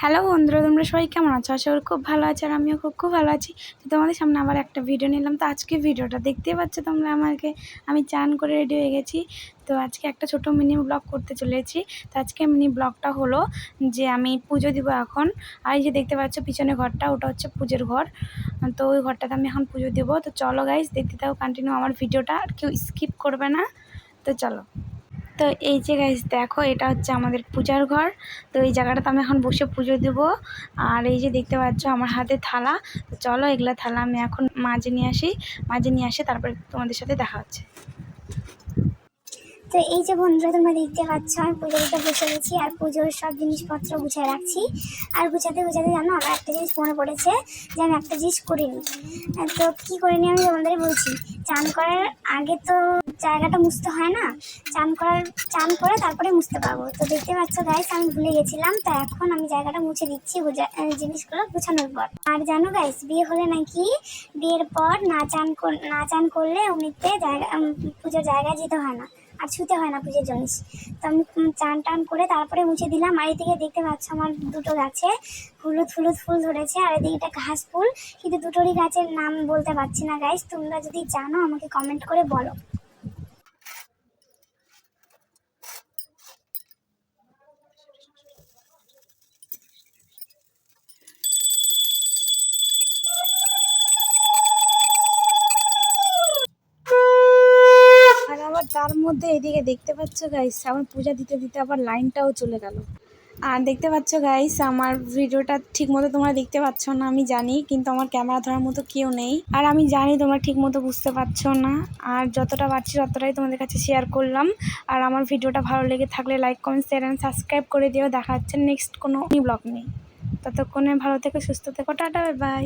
Hello বন্ধুরা, তোমরা সবাই কেমন আছো? আশা করি খুব ভালো আছে আর আমিও খুব খুব ভালো আছি। তো তোমাদের সামনে আবার একটা ভিডিও নিলাম। তো আজকে ভিডিওটা দেখতে পাচ্ছ তোমরা আমাকে? আমি চান করে রেডি হয়ে গেছি। তো আজকে একটা ছোট মিনি ব্লগ করতে চলেছি। তো আজকে মিনি ব্লগটা হলো যে আমি পুজো দিব এখন। আর এই যে দেখতে পাচ্ছ পিছনে ঘরটা, ওটা হচ্ছে পুজোর ঘর। তো ওই ঘরটাতে আমি এখন পুজো দেবো। তো চলো গাইজ দেখতে থাকো কন্টিনিউ আমার ভিডিওটা আর কেউ স্কিপ করবে না। তো চলো। তো এই যে গাইজ দেখো, এটা হচ্ছে আমাদের পূজার ঘর। তো এই জায়গাটাতে আমি এখন বসে পুজো দেব। আর এই যে দেখতে পাচ্ছ, আমার হাতে থালা। তো চলো, এগুলা থালা আমি এখন মাঝে নিয়ে আসি। মাঝে নিয়ে আসে, তারপরে তোমাদের সাথে দেখা হচ্ছে। তো এই যে বন্ধুরা, তোমরা দেখতে পাচ্ছ, আমি পুজো দিতে বসে গেছি আর পুজোর সব জিনিসপত্র গুছিয়ে রাখছি। আর গুছাতে গুছাতে জানো আমার একটা জিনিস মনে পড়েছে যে আমি একটা জিনিস করিনি। তো কি করিনি আমি তোমাদের বলছি, চান করার আগে তো জায়গাটা মুছতে হয় না, চান করার, চান করে তারপরে মুছতে পারব। তো দেখতে পাচ্ছ গাইস আমি ভুলে গেছিলাম, তো এখন আমি জায়গাটা মুছে দিচ্ছি জিনিসগুলো গুছানোর পর। আর জানো গাইস বিয়ে হলে নাকি বিয়ের পর না চান না চান করলে অমনিতে জায়গা পুজোর জায়গায় যেতে হয় না। আর ছুতে হয় না পুজোর জিনিস তো আমি চান টান করে তারপরে মুছে দিলাম। আর এদিকে দেখতে পাচ্ছ আমার দুটো গাছে হলুদ হলুদ ফুল ধরেছে, আর এদিকে একটা ঘাস ফুল। কিন্তু দুটোরই গাছের নাম বলতে পারছি না গাইস তোমরা যদি জানো, আমাকে কমেন্ট করে বলো আর আবার তার মধ্যে এদিকে দেখতে পাচ্ছ গাইস আমার পূজা দিতে দিতে আবার লাইনটাও চলে গেল। আর দেখতে পাচ্ছ গাইস আমার ভিডিওটা ঠিক মতো তোমরা দেখতে পাচ্ছ না, আমি জানি, কিন্তু আমার ক্যামেরা ধরার মতো কেউ নেই। আর আমি জানি তোমরা ঠিক মতো বুঝতে পারছ না, আর যতটা পারছি ততটাই তোমাদের কাছে শেয়ার করলাম। আর আমার ভিডিওটা ভালো লেগে থাকলে like comment share and subscribe করে দিও। দেখা হচ্ছে নেক্সট কোনো ব্লগ নেই ততক্ষণে ভালো থেকো, সুস্থ থেকো, টাটা বাই